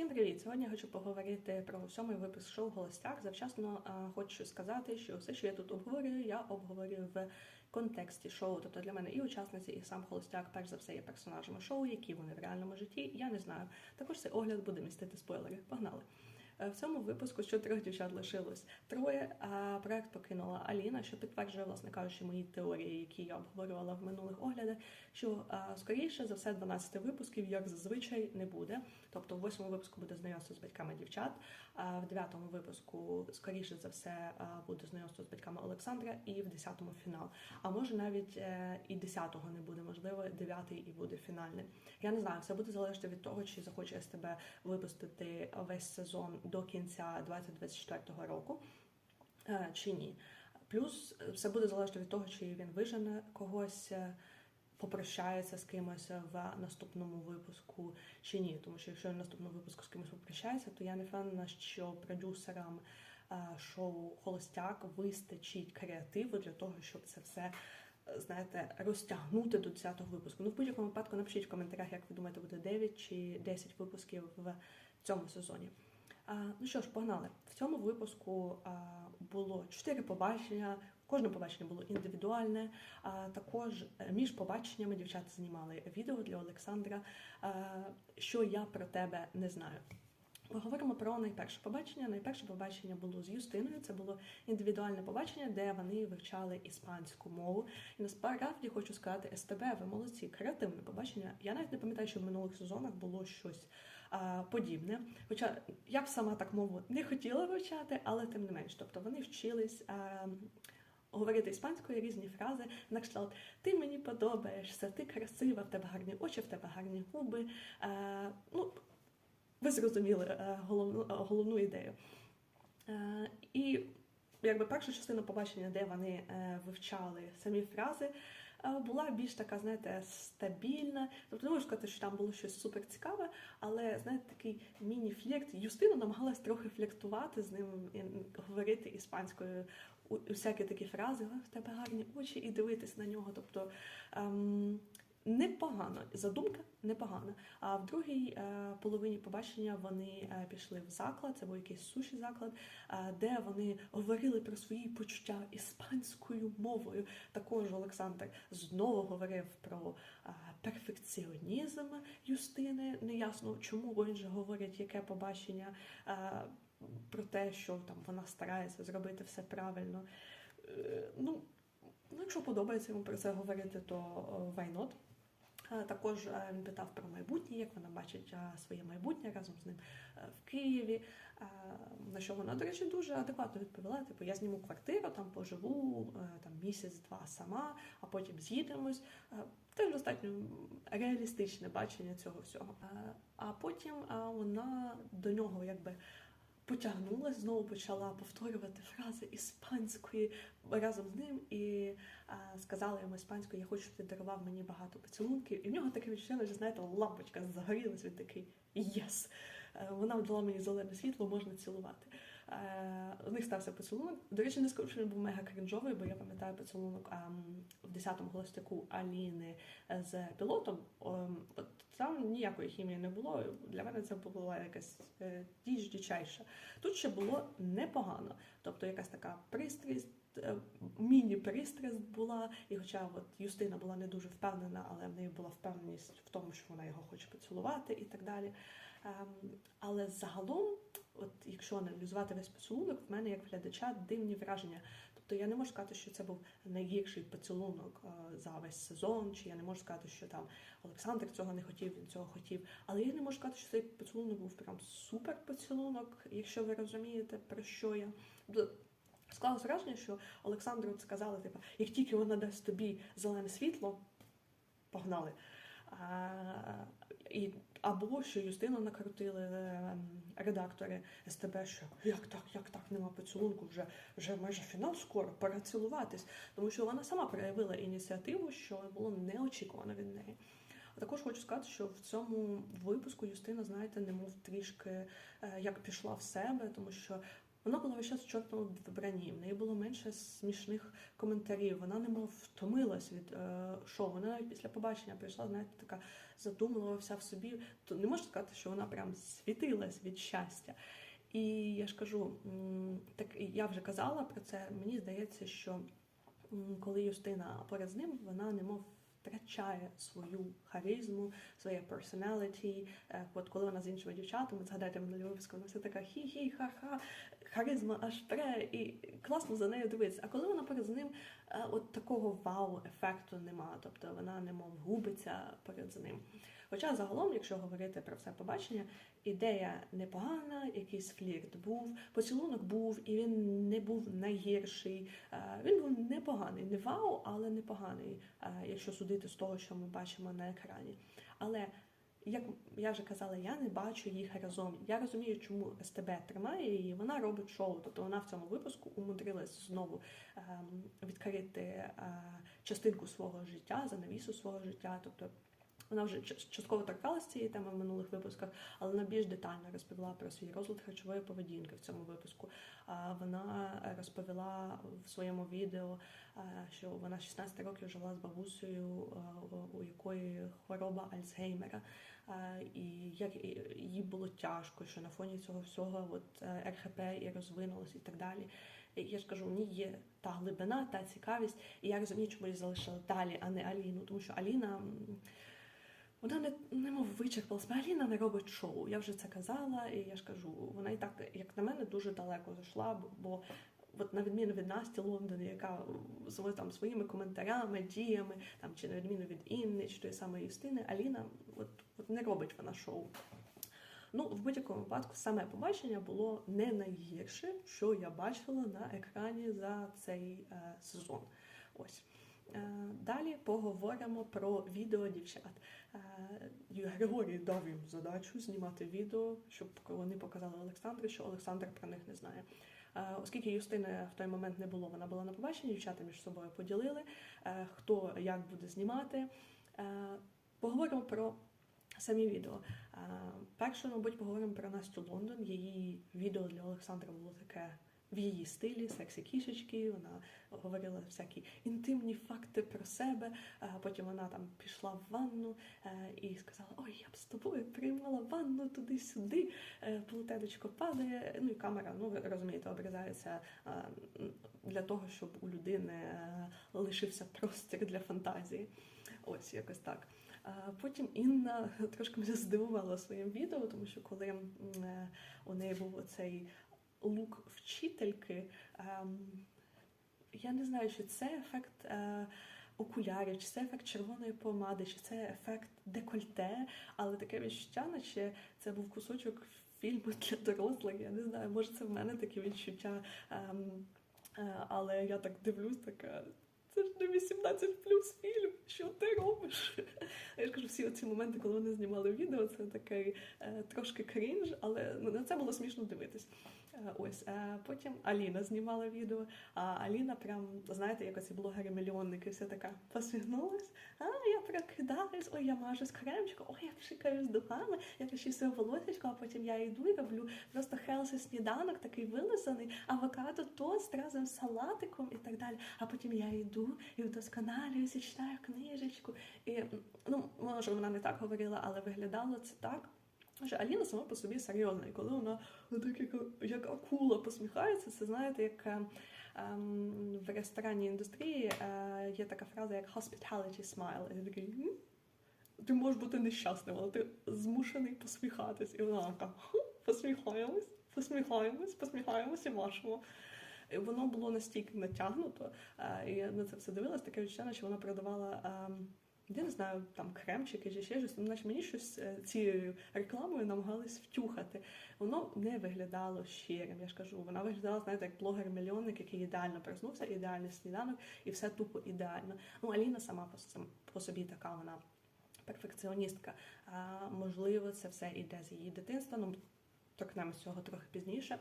Всім привіт! Сьогодні хочу поговорити про сьомий випуск шоу Голостяк. Завчасно е, хочу сказати, що все, що я тут обговорюю, я обговорюю в контексті шоу. Тобто для мене і учасниці, і сам Холостяк, перш за все, є персонажами шоу, які вони в реальному житті. Я не знаю. Також цей огляд буде містити спойлери. Погнали! Е, В цьому випуску що трьох дівчат лишилось троє. А проект покинула Аліна, що підтверджує, власне кажучи, мої теорії, які я обговорювала в минулих оглядах. Що скоріше за все 12 випусків, як зазвичай, не буде. Тобто, в восьмому випуску буде знайомство з батьками дівчат. В дев'ятому випуску, скоріше за все, буде знайомство з батьками Олександра, і в десятому фінал. А може навіть е, і десятого не буде, можливо, дев'ятий і буде фінальний. Я не знаю, все буде залежати від того, чи захоче СТБ випустити весь сезон до кінця 2024 року е, чи ні. Плюс е, все буде залежати від того, чи він вижене когось, попрощається з кимось в наступному випуску чи ні. Тому що якщо в наступному випуску з кимось попрощається, то я не впевнена, що продюсерам е, шоу Холостяк вистачить креативу для того, щоб це все. е, Знаєте, розтягнути до 10-го випуску. Ну, в будь-якому випадку напишіть в коментарях, як ви думаєте, буде 9 чи 10 випусків в цьому сезоні. А, ну що ж, погнали. В цьому випуску а, було чотири побачення. Кожне побачення було індивідуальне. А також е, між побаченнями дівчата знімали відео для Олександра. Що я про тебе не знаю. Говоримо про найперше побачення. Найперше побачення було з Юстиною. Це було індивідуальне побачення, де вони вивчали іспанську мову. І насправді хочу сказати, СТБ, ви молодці, креативне побачення. Я навіть не пам'ятаю, що в минулих сезонах було щось а, подібне. Хоча я б сама так мову не хотіла вивчати, але тим не менш, тобто вони вчились. А, Говорити іспанською різні фрази на кшталт Ти мені подобаєшся, ти красива, в тебе гарні очі, в тебе гарні губи. Е, ну, ви зрозуміли е, головну, е, головну ідею. Е, і якби перша частина побачення, де вони е, вивчали самі фрази, е, була більш така, знаєте, стабільна. Тобто не можу сказати, що там було щось супер цікаве, але знаєте, такий міні-флект. Юстина намагалась трохи флектувати з ним і говорити іспанською усякі такі фрази, в тебе гарні очі, і дивитись на нього. Тобто ем, непогано, задумка непогана. А в другій е, половині побачення вони е, пішли в заклад, це був якийсь суші заклад, е, де вони говорили про свої почуття іспанською мовою. Також Олександр знову говорив про е, перфекціонізм Юстини. Неясно, чому він же говорить, яке побачення. е, про те, що там вона старається зробити все правильно. Е, Ну, ну, якщо подобається йому про це говорити, то not? Е, Також е, він питав про майбутнє, як вона бачить своє майбутнє разом з ним в Києві. На що вона, до речі, дуже адекватно відповіла: типу, я зніму квартиру, там поживу там місяць-два сама, а потім з'їдемось. Теж достатньо реалістичне бачення цього всього. А потім вона до нього якби потягнулась, знову почала повторювати фрази іспанської разом з ним і а, сказала йому іспанською, я хочу, щоб ти дарував мені багато поцілунків. І в нього таке відчуття, що знаєте, лампочка загорілась, він такий єс. Е, Вона дала мені зелене світло, можна цілувати. Е, У них стався поцілунок. До речі, не скажу, що він був мега крінжовий, бо я пам'ятаю поцілунок в 10-му голостяку Аліни з пілотом. От там ніякої хімії не було. Для мене це була якась е, діч дичайша. Тут ще було непогано, тобто якась така пристрість. е, Міні-пристрасть була, і хоча от Юстина була не дуже впевнена, але в неї була впевненість в тому, що вона його хоче поцілувати і так далі. Ем, але загалом, от якщо аналізувати весь поцілунок, в мене як глядача дивні враження. Тобто я не можу сказати, що це був найгірший поцілунок е, за весь сезон, чи я не можу сказати, що там Олександр цього не хотів, він цього хотів. Але я не можу сказати, що цей поцілунок був прям супер поцілунок, якщо ви розумієте, про що я. Склалось враження, що Олександру сказали, типу, як тільки вона дасть тобі зелене світло, погнали. А, і, або що Юстину накрутили е, редактори СТБ, що як так, як так, нема поцілунку, вже, вже майже фінал скоро, пора цілуватись. Тому що вона сама проявила ініціативу, що було неочікувано від неї. А також хочу сказати, що в цьому випуску Юстина, знаєте, немов трішки е, як пішла в себе, тому що Вона була весь час в чорному в неї було менше смішних коментарів. Вона немов втомилась від е, шоу. Вона навіть після побачення прийшла, знаєте, така задумлива вся в собі. То не можна сказати, що вона прям світилась від щастя. І я ж кажу, так я вже казала про це. Мені здається, що коли Юстина поряд з ним, вона немов втрачає свою харизму, своє personality. Е, От коли вона з іншими дівчатами, згадайте минулі випуску, вона все така хі-хі, ха-ха, харизма аж пре, і класно за нею дивитися. А коли вона перед ним, е, от такого вау-ефекту нема, тобто вона немов губиться перед ним. Хоча загалом, якщо говорити про все побачення, ідея непогана, якийсь флірт був, поцілунок був, і він не був найгірший. Е, Він був непоганий, не вау, але непоганий, е, якщо судити з того, що ми бачимо на екрані. Але як я вже казала, я не бачу їх разом. Я розумію, чому СТБ тримає її. Вона робить шоу. Тобто вона в цьому випуску умудрилась знову ем, відкрити е, частинку свого життя, занавісу свого життя. Тобто вона вже частково торкалася цієї теми в минулих випусках, але вона більш детально розповіла про свій розлад харчової поведінки в цьому випуску. Вона розповіла в своєму відео, е, що вона 16 років жила з бабусею, е, у- якої хвороба Альцгеймера. Е, І як їй було тяжко, що на фоні цього всього от е, РХП і розвинулось і так далі. Я ж кажу, в ній є та глибина, та цікавість, і я розумію, чому її залишили далі, а не Аліну. Тому що Аліна вона не немов вичерпалась. бо Аліна не робить шоу. Я вже це казала, і я ж кажу, вона і так, як на мене, дуже далеко зайшла, бо-. От на відміну від Насті Лондон, яка там своїми коментарями, діями, там чи на відміну від Інни, чи тої самої Юстини, Аліна от, от не робить вона шоу. Ну, в будь-якому випадку, саме побачення було не найгірше, що я бачила на екрані за цей е, сезон. Ось. Е, Далі поговоримо про відео дівчат. Е, Григорій дав їм задачу знімати відео, щоб вони показали Олександру, що Олександр про них не знає. Е, Оскільки Юстини в той момент не було, вона була на побаченні, дівчата між собою поділили, хто як буде знімати. Поговоримо про самі відео. Перше, мабуть, поговоримо про Настю Лондон. Її відео для Олександра було таке в її стилі, сексі кішечки. Вона говорила всякі інтимні факти про себе. А потім вона там пішла в ванну е, і сказала: Ой, я б з тобою приймала ванну туди-сюди. Е, падає. Ну і камера, ну розумієте, обрізається е, для того, щоб у людини е, лишився простір для фантазії. Ось якось так. Потім Інна трошки мене здивувала своїм відео, тому що коли е, у неї був оцей лук вчительки, ем, я не знаю, чи це ефект е, окулярів, чи це ефект червоної помади, чи це ефект декольте, але таке відчуття, наче це був кусочок фільму для дорослих. Я не знаю, може це в мене таке відчуття. Ем, е, але я так дивлюсь, така. Це ж не 18 плюс фільм. Що ти робиш? Я ж кажу, всі ці моменти, коли вони знімали відео, це такий е, трошки крінж, але ну, на це було смішно дивитись. Е, ось е, потім Аліна знімала відео. А Аліна, прям знаєте, як оці блогери-мільйонники, вся така посміхнулась. А я прокидаюсь, ой, я мажу з кремчиком, ой, я пшикаю з духами, я розчісую волосечко, а потім я йду і роблю просто хелсі сніданок, такий вилизаний, авокадо, тост разом з салатиком і так далі. А потім я йду і вдосконалююся, читаю книжечку. І ну, може, вона не так говорила, але виглядало це так. Що Аліна сама по собі серйозна, і коли вона так як, як акула посміхається, це знаєте, як е, ем, в ресторанній індустрії е, є така фраза як hospitality smile. І такий, «М? ти можеш бути нещасним, але ти змушений посміхатись. І вона така «Ху, посміхаємось, посміхаємось, посміхаємось і машемо. Воно було настільки натягнуто, е, і я на це все дивилась, таке відчуття, що вона продавала. ем, я не знаю, там кремчики чи ще щось, ну, наче мені щось е, цією рекламою намагались втюхати. Воно не виглядало щирим. Я ж кажу, вона виглядала, знаєте, як блогер-мільйонник, який ідеально проснувся, ідеальний сніданок, і все тупо ідеально. Ну, Аліна сама по, собі така вона перфекціоністка. А, можливо, це все іде з її дитинства. Ну, торкнемось цього трохи пізніше.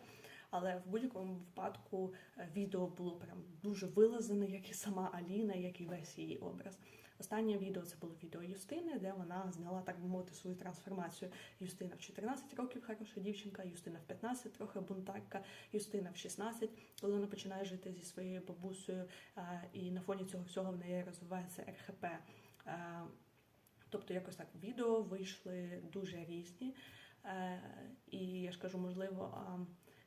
Але в будь-якому випадку е, відео було прям дуже вилазене, як і сама Аліна, як і весь її образ. Останнє відео це було відео Юстини, де вона зняла, так би мовити, свою трансформацію. Юстина в 14 років хороша дівчинка, Юстина в 15 трохи бунтарка, Юстина в 16, коли вона починає жити зі своєю бабусею, е, і на фоні цього всього в неї розвивається РХП. Е, Тобто, якось так відео вийшли дуже різні. І я ж кажу, можливо,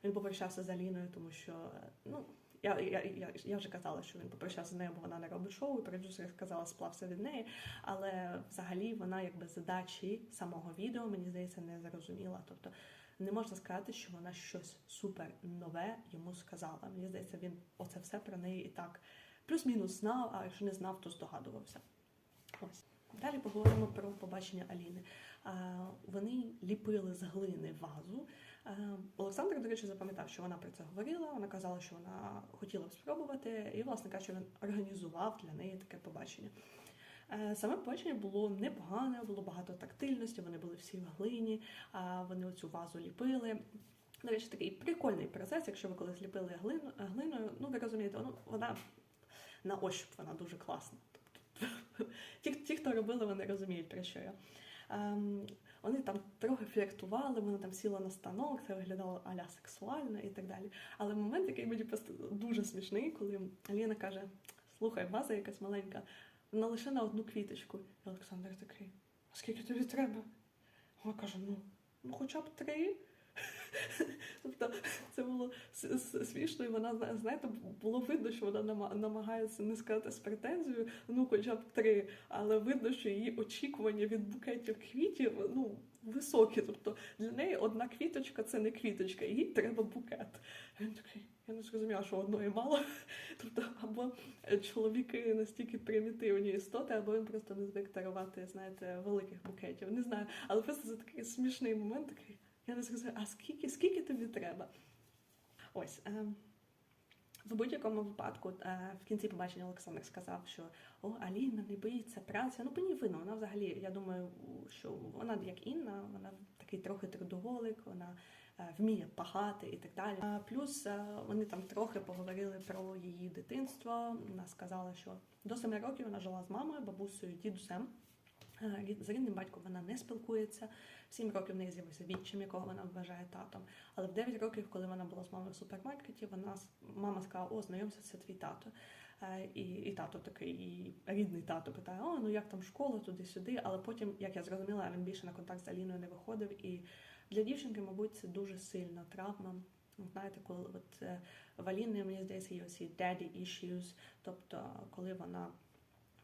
він попрощався з Аліною, тому що е, ну. Я, я, я, я вже казала, що він попрощався з нею, бо вона не робить шоу, і продюсер сказала, сплався від неї. Але взагалі вона якби задачі самого відео, мені здається, не зрозуміла. Тобто не можна сказати, що вона щось супер нове йому сказала. Мені здається, він оце все про неї і так плюс-мінус знав, а якщо не знав, то здогадувався. Ось. Далі поговоримо про побачення Аліни. Вони ліпили з глини вазу. А, Олександр, до речі, запам'ятав, що вона про це говорила. Вона казала, що вона хотіла б спробувати, і, власне кажучи, він організував для неї таке побачення. Е, Саме побачення було непогане, було багато тактильності, вони були всі в глині, вони оцю вазу ліпили. До речі, такий прикольний процес, якщо ви колись ліпили глину, глиною, ну ви розумієте, ну, вона на ощуп вона дуже класна. Тобто, ті, ті, хто робили, вони розуміють, про що я. Вони там трохи фліртували, вона там сіла на станок, це виглядало аля сексуально і так далі. Але момент, який мені просто дуже смішний, коли Аліна каже: слухай, ваза якась маленька, вона лише на одну квіточку. І Олександр такий, а скільки тобі треба? Вона каже: ну, ну хоча б три. Тобто це було смішно, і вона зна- знаєте, було видно, що вона нама- намагається не сказати з претензією, ну хоча б три, але видно, що її очікування від букетів квітів ну високі. Тобто для неї одна квіточка це не квіточка, їй треба букет. Він такий, я не зрозуміла, що одної мало. Тобто, або чоловіки настільки примітивні істоти, або він просто не звик дарувати, знаєте, великих букетів. Не знаю, але просто це такий смішний момент, такий. Я не зрозуміла, а скільки, скільки тобі треба? Ось. Е, в будь-якому випадку, е, в кінці побачення Олександр сказав, що о, Аліна не боїться праці. Ну, по ній видно, вона взагалі, я думаю, що вона як Інна, вона такий трохи трудоголик, вона е, вміє пахати і так далі. Плюс вони там трохи поговорили про її дитинство. Вона сказала, що до 7 років вона жила з мамою, бабусею, дідусем. Е, З рідним батьком вона не спілкується. В 7 років в неї з'явився відчим, якого вона вважає татом. Але в 9 років, коли вона була з мамою в супермаркеті, вона мама сказала: О, знайомся, це твій тато. Е, І, і тато такий, і рідний тато питає: О, ну як там школа, туди-сюди. Але потім, як я зрозуміла, він більше на контакт з Аліною не виходив. І для дівчинки, мабуть, це дуже сильна травма. Знаєте, коли от е, в Аліни, мені здається, є оці daddy issues, тобто коли вона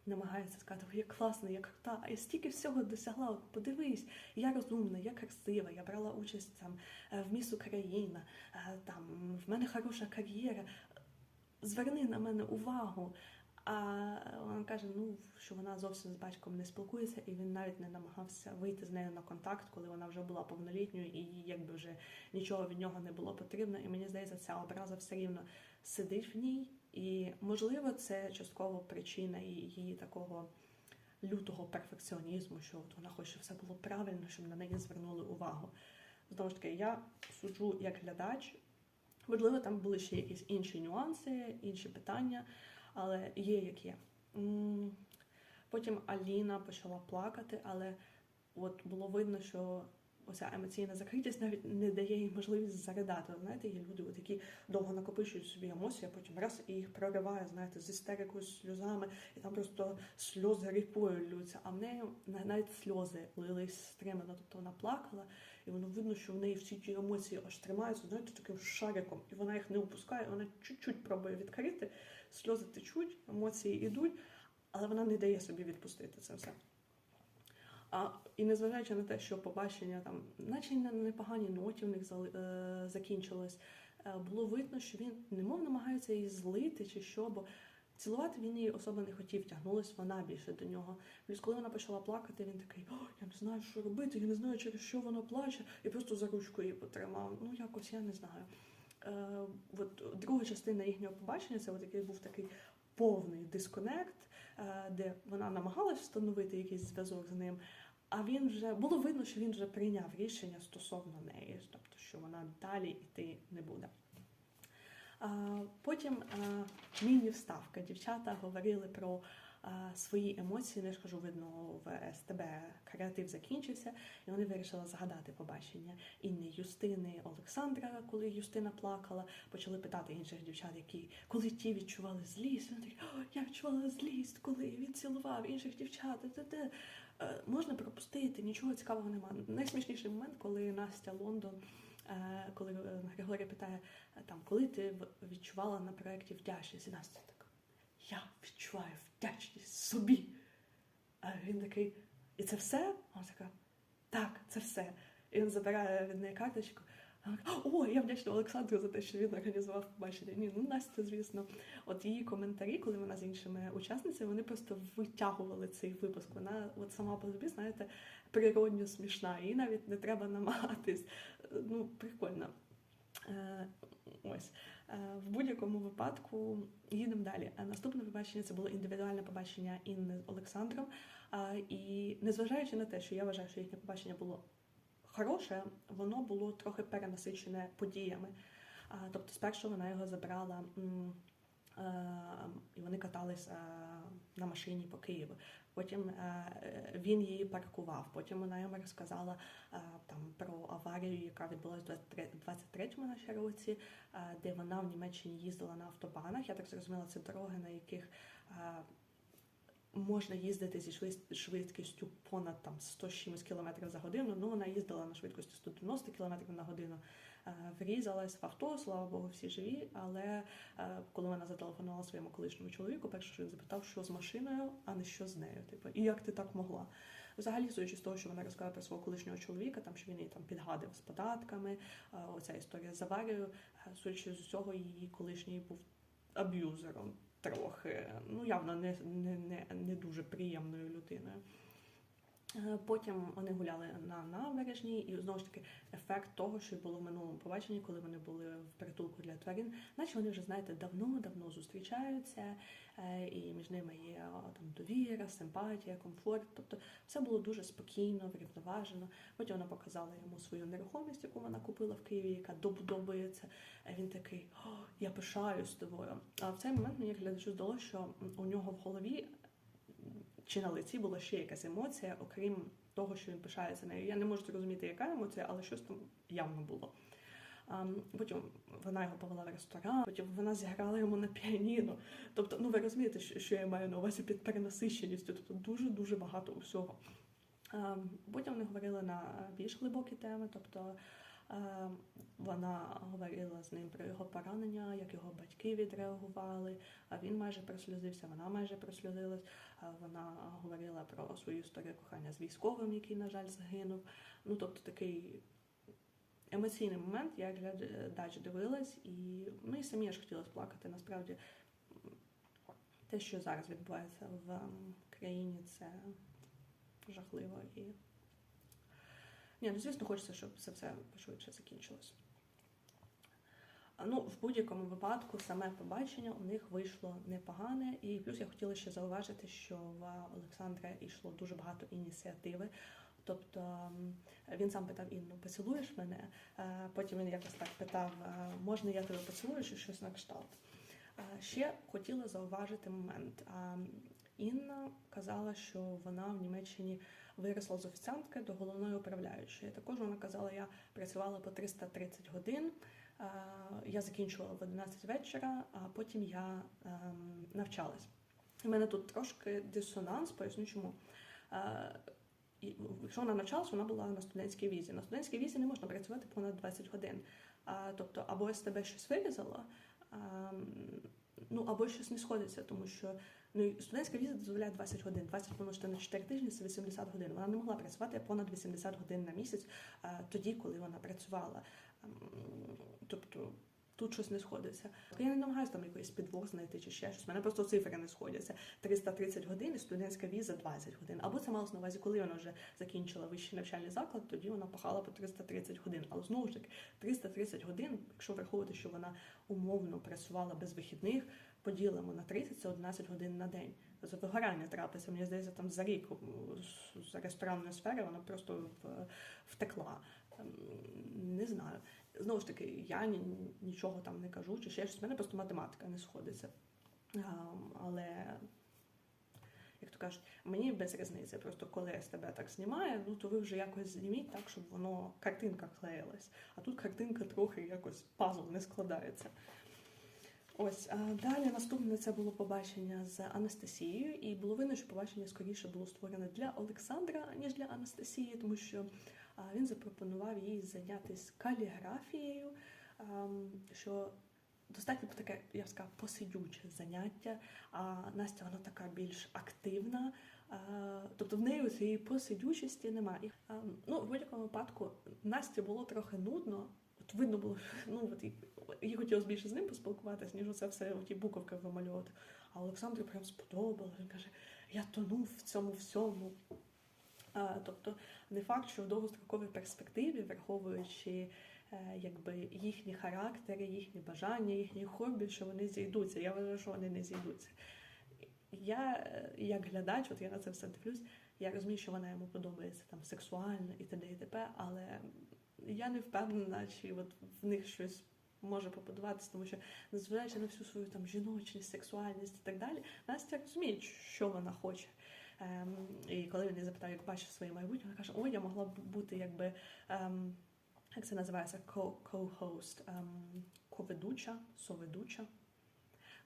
намагається сказати, як класно, як та, я стільки всього досягла. От подивись, я розумна, я красива, я брала участь там е, в Міс Україна, е, там в мене хороша кар'єра. Зверни на мене увагу. А вона каже, ну що вона зовсім з батьком не спілкується, і він навіть не намагався вийти з нею на контакт, коли вона вже була повнолітньою, і їй якби вже нічого від нього не було потрібно. І мені здається, ця образа все рівно сидить в ній. І можливо, це частково причина її, такого лютого перфекціонізму, що от вона хоче, щоб все було правильно, щоб на неї звернули увагу. Знову ж таки, я суджу як глядач. Можливо, там були ще якісь інші нюанси, інші питання, але є як є. Потім Аліна почала плакати, але от було видно, що оця емоційна закритість навіть не дає їй можливість заридати. Знаєте, є люди, от, які довго накопичують собі емоції, а потім раз і їх прориває, знаєте, з істерикою, сльозами, і там просто сльози рікою ллються. А в неї навіть сльози лились стримано, тобто вона плакала, і воно видно, що в неї всі ті емоції аж тримаються, знаєте, таким шариком, і вона їх не опускає, вона чуть-чуть пробує відкрити, сльози течуть, емоції йдуть, але вона не дає собі відпустити це все. А, і незважаючи на те, що побачення там, наче на непоганій ноті в них е, закінчилось, е, було видно, що він немов намагається її злити чи що, бо цілувати він її особо не хотів, тягнулась вона більше до нього. Плюс, коли вона почала плакати, він такий, О, я не знаю, що робити, я не знаю, через що вона плаче, і просто за ручку її потримав. Ну, якось я не знаю. Е, от друга частина їхнього побачення це от який був такий повний дисконект, де вона намагалась встановити якийсь зв'язок з ним. А він вже було видно, що він вже прийняв рішення стосовно неї, тобто що вона далі йти не буде. Потім міні-вставка. Дівчата говорили про свої емоції, не ж кажу, видно, в СТБ креатив закінчився, і вони вирішили згадати побачення Інни Юстини Олександра, коли Юстина плакала, почали питати інших дівчат, які коли ті відчували злість. Вони такі, «О, я відчувала злість, коли він цілував інших дівчат. Де-де-де». Е, Можна пропустити, нічого цікавого немає. Найсмішніший момент, коли Настя Лондон, е, коли е, Григорія питає, е, там, коли ти відчувала на проєкті вдячність, і така, я відчуваю вдячність собі. А він такий, і це все? Вона така, так, це все. І він забирає від неї карточку. О, я вдячна Олександру за те, що він організував побачення. Ні, ну Настя, звісно, от її коментарі, коли вона з іншими учасницями, вони просто витягували цей випуск. Вона от сама по собі, знаєте, природньо смішна. Їй навіть не треба намагатись. Ну, прикольно. Е, Ось в будь-якому випадку їдемо далі. Е, Наступне побачення це було індивідуальне побачення Інни з Олександром. Е, І незважаючи на те, що я вважаю, що їхнє побачення було хороше, воно було трохи перенасичене подіями. Тобто, спершу вона його забрала. е, І вони катались е, на машині по Києву. Потім е, він її паркував. Потім вона йому розказала е, там про аварію, яка відбулася в 23-му нашій році, е, де вона в Німеччині їздила на автобанах. Я так зрозуміла, це дороги, на яких можна їздити зі швид- швидкістю понад там 100 з чимось кілометрів за годину. Ну вона їздила на швидкості 190 кілометрів на годину. Е, Врізалась в авто, слава Богу, всі живі. Але е, коли вона зателефонувала своєму колишньому чоловіку, перше, що він запитав, що з машиною, а не що з нею. Типу, і як ти так могла? Взагалі, судячи з того, що вона розказала про свого колишнього чоловіка, там що він її там підгадив з податками, е, оця історія з аварією, судячи з усього, її колишній був аб'юзером трохи, ну явно не, не, не, не дуже приємною людиною. Е, Потім вони гуляли на набережній, і знову ж таки ефект того, що було в минулому побаченні, коли вони були в притулку для тварин, наче вони вже знаєте давно-давно зустрічаються, е, і між ними є там довіра, симпатія, комфорт. Тобто все було дуже спокійно, врівноважено. Потім вона показала йому свою нерухомість, яку вона купила в Києві, яка добудовується. Він такий: О, я пишаюсь тобою. А в цей момент мені глядачу здалося, що у нього в голові чи на лиці була ще якась емоція, окрім того, що він пишається нею. Я не можу зрозуміти, яка емоція, але щось там явно було. Потім вона його повела в ресторан, потім вона зіграла йому на піаніно. Тобто, ну ви розумієте, що, я маю на увазі під перенасищеністю, тобто дуже дуже багато усього. Потім вони говорили на більш глибокі теми, тобто. Е, Вона говорила з ним про його поранення, як його батьки відреагували. А він майже прослюзився, вона майже прослюзилась. Вона говорила про свою історію кохання з військовим, який, на жаль, загинув. Ну, тобто такий емоційний момент, я глядач дивилась, і ну і самі аж хотіла сплакати. Насправді, те, що зараз відбувається в ем, країні, це жахливо і. Ні, ну звісно, хочеться, щоб це все пошвидше закінчилось. Ну, в будь-якому випадку саме побачення у них вийшло непогане. І плюс я хотіла ще зауважити, що в Олександра йшло дуже багато ініціативи. Тобто він сам питав Інну, поцілуєш мене? Е, Потім він якось так питав, е, можна я тебе поцілую, чи щось на кшталт. Е, Ще хотіла зауважити момент. Інна казала, що вона в Німеччині виросла з офіціантки до головної управляючої. Також вона казала, я працювала по 330 годин. Я закінчувала в 11 вечора, а потім я ем, навчалась. У мене тут трошки дисонанс, поясню чому. Якщо вона навчалась, вона була на студентській візі. На студентській візі не можна працювати понад 20 годин. Тобто, або з тебе щось вирізало, а, м, ну або щось не сходиться, тому що ну, студентська віза дозволяє 20 годин. 20 помножити на 4 тижні це 80 годин. Вона не могла працювати понад 80 годин на місяць тоді, коли вона працювала. М, Тобто тут щось не сходиться. Я не намагаюся там якийсь підвох знайти чи ще щось. У мене просто цифри не сходяться. 330 годин і студентська віза 20 годин. Або це малось на увазі, коли вона вже закінчила вищий навчальний заклад, тоді вона пахала по 330 годин. Але знову ж таки, 330 годин, якщо враховувати, що вона умовно працювала без вихідних, поділимо на 30, це 11 годин на день. Це вигорання трапиться. Мені здається, там за рік з- з ресторанної сфери вона просто втекла. Ем, Не знаю. Знову ж таки, я ні- нічого там не кажу, чи ще щось. У мене просто математика не сходиться. Ем, Але як то кажуть, мені без різниці. Просто коли я з тебе так знімаю, ну то ви вже якось зніміть так, щоб воно картинка клеїлась. А тут картинка трохи якось пазл не складається. Ось а далі наступне це було побачення з Анастасією, і було видно, що побачення скоріше було створене для Олександра, ніж для Анастасії, тому що а, він запропонував їй зайнятися каліграфією, що достатньо таке, я б сказала, посидюче заняття. А Настя вона така більш активна. Тобто в неї цієї посидючості немає. Ну, в будь-якому випадку Насті було трохи нудно. От видно було, ну от їй хотілося більше з ним поспілкуватися, ніж оце все ті буковки вималювати. А Олександру прям сподобалось. Він каже: я тонув в цьому всьому. А, тобто, не факт, що в довгостроковій перспективі, враховуючи е, якби їхні характери, їхні бажання, їхні хобі, що вони зійдуться. Я вважаю, що вони не зійдуться. Я, е, як глядач, от я на це все дивлюсь, я розумію, що вона йому подобається там сексуально і т.д. і т.п., але я не впевнена, чи от в них щось може побудуватися, тому що незважаючи на всю свою там жіночність, сексуальність і так далі, Настя розуміє, що вона хоче. Ем, і коли він її запитав, як бачиш своє майбутнє, вона каже: О, я могла б бути якби. Ем, як це називається? Co-host, ем, коведуча, соведуча.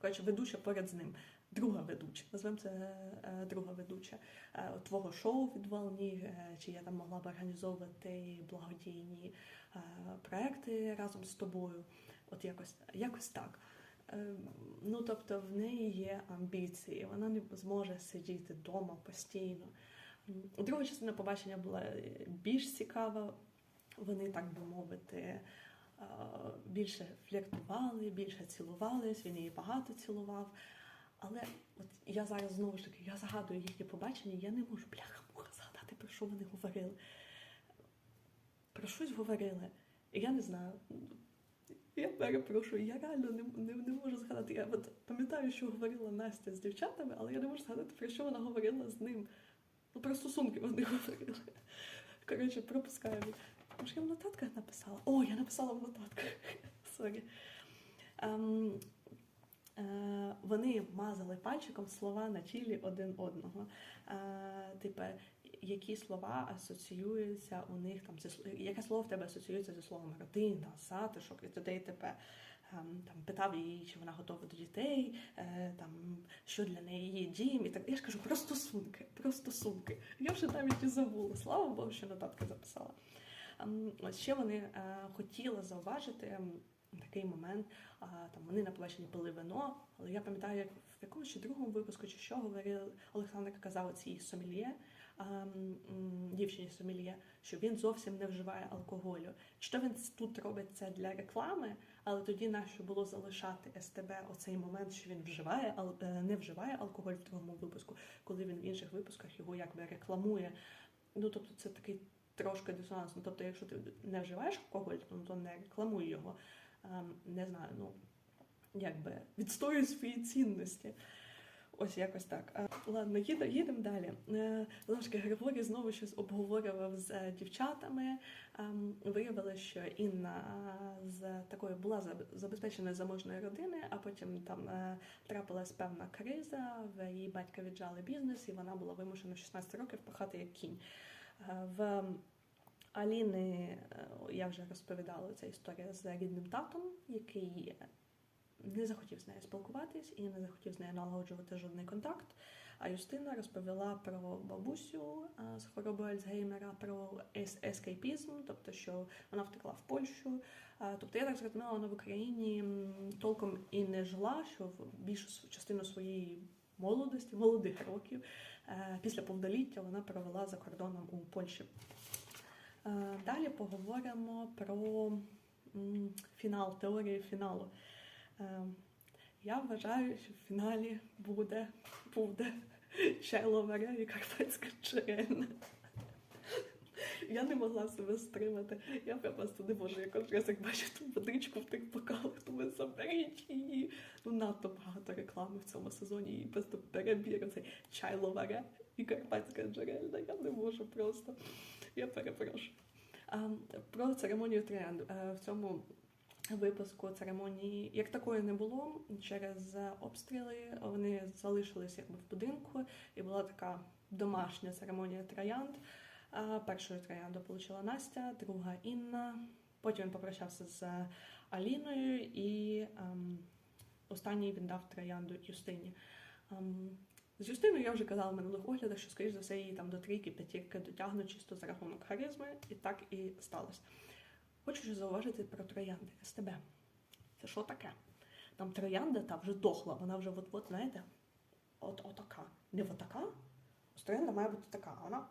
Коротше, ведуча поряд з ним. Друга ведуча, назвемо це е, друга ведуча е, твого шоу від Волні, е, чи я там могла б організовувати благодійні е, проекти разом з тобою. От якось якось так. Е, ну тобто в неї є амбіції, вона не зможе сидіти вдома постійно. Друга частина побачення була більш цікава. Вони, так би мовити, е, більше фліртували, більше цілувались, він її багато цілував. Але от я зараз знову ж таки я згадую їхнє побачення, я не можу бляха-муха згадати, про що вони говорили. Про щось говорили. Я не знаю. Я перепрошую, я реально не не, не можу згадати. Я от пам'ятаю, що говорила Настя з дівчатами, але я не можу згадати, про що вона говорила з ним. Ну, про стосунки вони говорили. Коротше, пропускаємо. Може, я в нотатках написала? О, я написала в нотатках. Сорі. Ем, е, вони мазали пальчиком слова на тілі один одного. Е, типу, які слова асоціюються у них там зі яке слово в тебе асоціюється зі словом родина, затишок і т.д. і т.п. Ем, там питав її, чи вона готова до дітей, е, там що для неї є дім, і так я ж кажу про стосунки, про стосунки. Я вже навіть і забула. Слава Богу, що нотатки записала. Ем, ось ще вони е, хотіли зауважити. Ем, такий момент, там вони на побаченні пили вино, але я пам'ятаю, як в якомусь чи другому випуску, чи що говорив Олександр казав цій сомельє, дівчині сомельє, що він зовсім не вживає алкоголю. То він тут робить це для реклами, але тоді нащо було залишати СТБ оцей момент, що він вживає, е, не вживає алкоголь в другому випуску, коли він в інших випусках його якби рекламує. Ну тобто це такий трошки дисонанс. Ну, Тобто, якщо ти не вживаєш алкоголь, то не рекламуй його. Не знаю, ну якби відстоюй свої цінності. Ось якось так. Ладно, їдемо їдемо далі. Лашки Григорій знову щось обговорював з е, дівчатами. Виявилося, що Інна з такої була забезпеченої заможної родини, а потім там е, трапилась певна криза. В її батька віджали бізнес, і вона була вимушена в 16 років пахати як кінь. Е, в Аліни я вже розповідала ця історія з рідним татом, який не захотів з нею спілкуватись і не захотів з нею налагоджувати жодний контакт. А Юстина розповіла про бабусю з хворобою Альцгеймера, про ескейпізм, тобто що вона втекла в Польщу. Тобто я так зрозуміла, вона в Україні толком і не жила, що в більшу частину своєї молодості, молодих років, е, після повноліття вона провела за кордоном у Польщі. Е, далі поговоримо про фінал, теорію фіналу. Ем, я вважаю, що в фіналі буде буде Чайловаре і Карпатська черена. Я не могла себе стримати. Я просто не можу. Я раз, як бачу ту водичку в тих бокалах, то заберіть її. Ну надто багато реклами в цьому сезоні. І просто перебір цей чайловаре і карпатська джерельна. Я не можу просто. Я перепрошую. Ем, Про церемонію троянду. Е, в цьому випуску церемонії як такої не було через обстріли. Вони залишились якби в будинку, і була така домашня церемонія троянд. Першою троянду отримала Настя, друга Інна. Потім він попрощався з Аліною і ем, останній він дав троянду Юстині. Ем, з Юстиною я вже казала в минулих оглядах, що, скоріш за все, її там до трійки, п'ятірки дотягнуть чисто за рахунок харизми, і так і сталося. Хочу зауважити про троянди СТБ. Це що таке? Там троянда та вже дохла, вона вже от-от, знаєте, от отака. Не отака. Ось Троянда має бути така, а вона.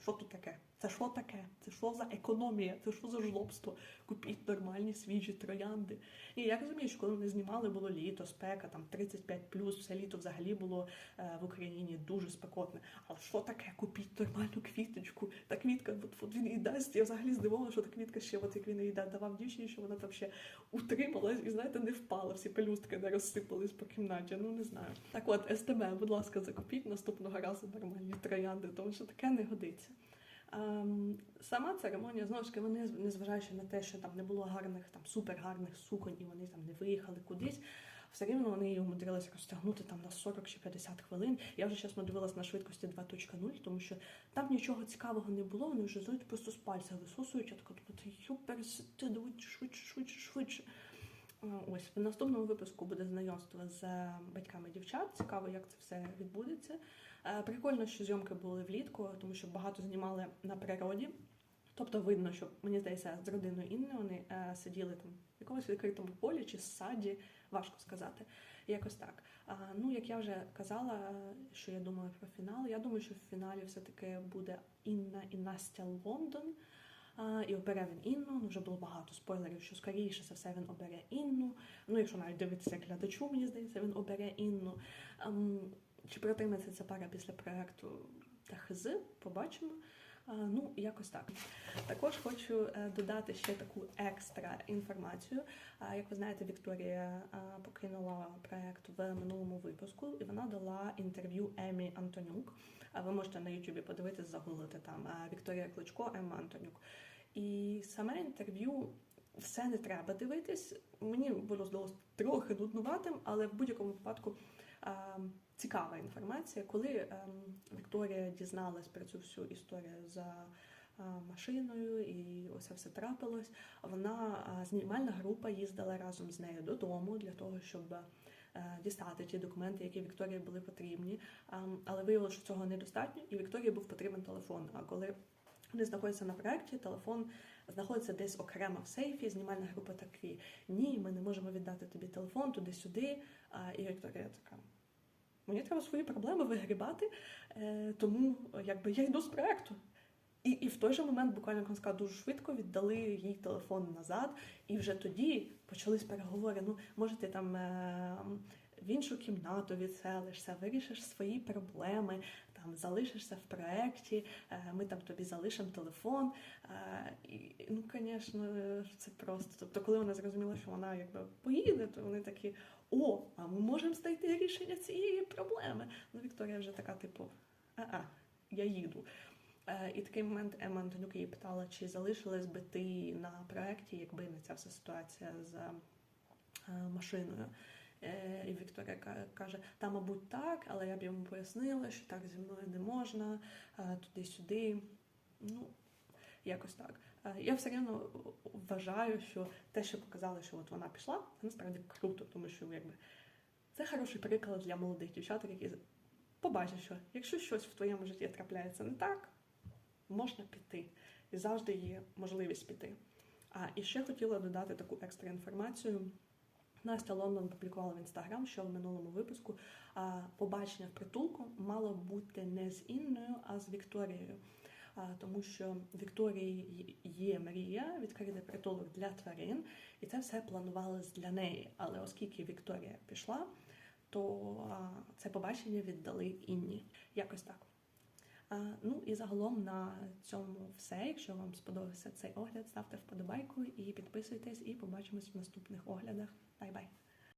Що тут таке? Це що таке? Це що за економія? Це що за жлобство? Купіть нормальні свіжі троянди. І я розумію, що коли вони знімали, було літо, спека, там 35 все літо взагалі було е, в Україні дуже спекотне. Але що таке? Купіть нормальну квіточку. Та квітка, от, от він і дасть. Я взагалі здивована, що та квітка ще, от як він її давав дівчині, що вона там ще утрималась і, знаєте, не впала, всі пелюстки не розсипались по кімнаті. Ну не знаю. Так от, СТБ, будь ласка, закупіть наступного разу нормальні троянди, тому що таке не годиться. Ем, Сама церемонія, знову ж таки, вони, незважаючи на те, що там не було гарних, там супергарних суконь, і вони там не виїхали кудись, все рівно вони її умудрилися розтягнути там на 40 чи 50 хвилин. Я вже чесно дивилась на швидкості 2.0, тому що там нічого цікавого не було, вони вже знаєте, просто з пальця висосують, я така думаю, юпер, ти давай швидше, швидше, швидше. Ось в наступному випуску буде знайомство з е, батьками дівчат. Цікаво, як це все відбудеться. Е, Прикольно, що зйомки були влітку, тому що багато знімали на природі. Тобто видно, що мені здається, з родиною Інни вони е, сиділи там в якомусь відкритому полі чи саді, важко сказати. Якось так. А, ну, як я вже казала, що я думаю про фінал. Я думаю, що в фіналі все-таки буде Інна і Настя Лондон. А, і обере він Інну. Ну, вже було багато спойлерів, що скоріше за все він обере Інну. Ну, якщо навіть дивитися глядачу, мені здається, він обере Інну. Ем, чи протиметься ця пара після проекту та хз, побачимо. Ну, якось так. Також хочу е, додати ще таку екстра інформацію. Як ви знаєте, Вікторія покинула проект в минулому випуску, і вона дала інтерв'ю Емі Антонюк. А Ви можете на Ютубі подивитись, загуглити там Вікторія Кличко, Ема Антонюк. І саме інтерв'ю все не треба дивитись. Мені було здалося трохи нуднуватим, але в будь-якому випадку цікава інформація. Коли ем, Вікторія дізналась про цю всю історію за машиною, і оце все трапилось. Вона знімальна група їздила разом з нею додому для того, щоб е, дістати ті документи, які Вікторії були потрібні. Але виявилося, що цього недостатньо, і Вікторії був потрібен телефон. А коли вони знаходяться на проєкті, телефон знаходиться десь окремо в сейфі. Знімальна група такі: ні, ми не можемо віддати тобі телефон туди-сюди. І Вікторія така. Мені треба свої проблеми вигрібати, е, тому якби я йду з проекту. І, і в той же момент, буквально сказала, дуже швидко віддали їй телефон назад, і вже тоді почались переговори. Ну, може, ти там е, в іншу кімнату відселишся, вирішиш свої проблеми, там залишишся в проєкті, е, ми там тобі залишимо телефон. Е, і, ну, звісно, це просто. Тобто, коли вона зрозуміла, що вона якби поїде, то вони такі. О, а ми можемо знайти рішення цієї проблеми. Ну, Вікторія вже така, типу, а-а, я їду. Е, І такий момент Ема Антонюк її питала, чи залишилась би ти на проєкті, якби не ця вся ситуація з е, машиною. Е, І Вікторія каже: та, мабуть, так, але я б йому пояснила, що так зі мною не можна, туди-сюди. Ну, якось так. Е, Я все рівно вважаю, що те, що показали, що от вона пішла, це насправді круто, тому що якби це хороший приклад для молодих дівчат, які побачать, що якщо щось в твоєму житті трапляється не так, можна піти. І завжди є можливість піти. А і ще хотіла додати таку екстра інформацію. Настя Лондон публікувала в інстаграм, що в минулому випуску а, побачення в притулку мало бути не з Інною, а з Вікторією. Тому що Вікторії є мрія відкрити притулок для тварин, і це все планувалось для неї. Але оскільки Вікторія пішла, то це побачення віддали Інні. Якось так. Ну і загалом на цьому все. Якщо вам сподобався цей огляд, ставте вподобайку і підписуйтесь, і побачимось в наступних оглядах. Бай-бай!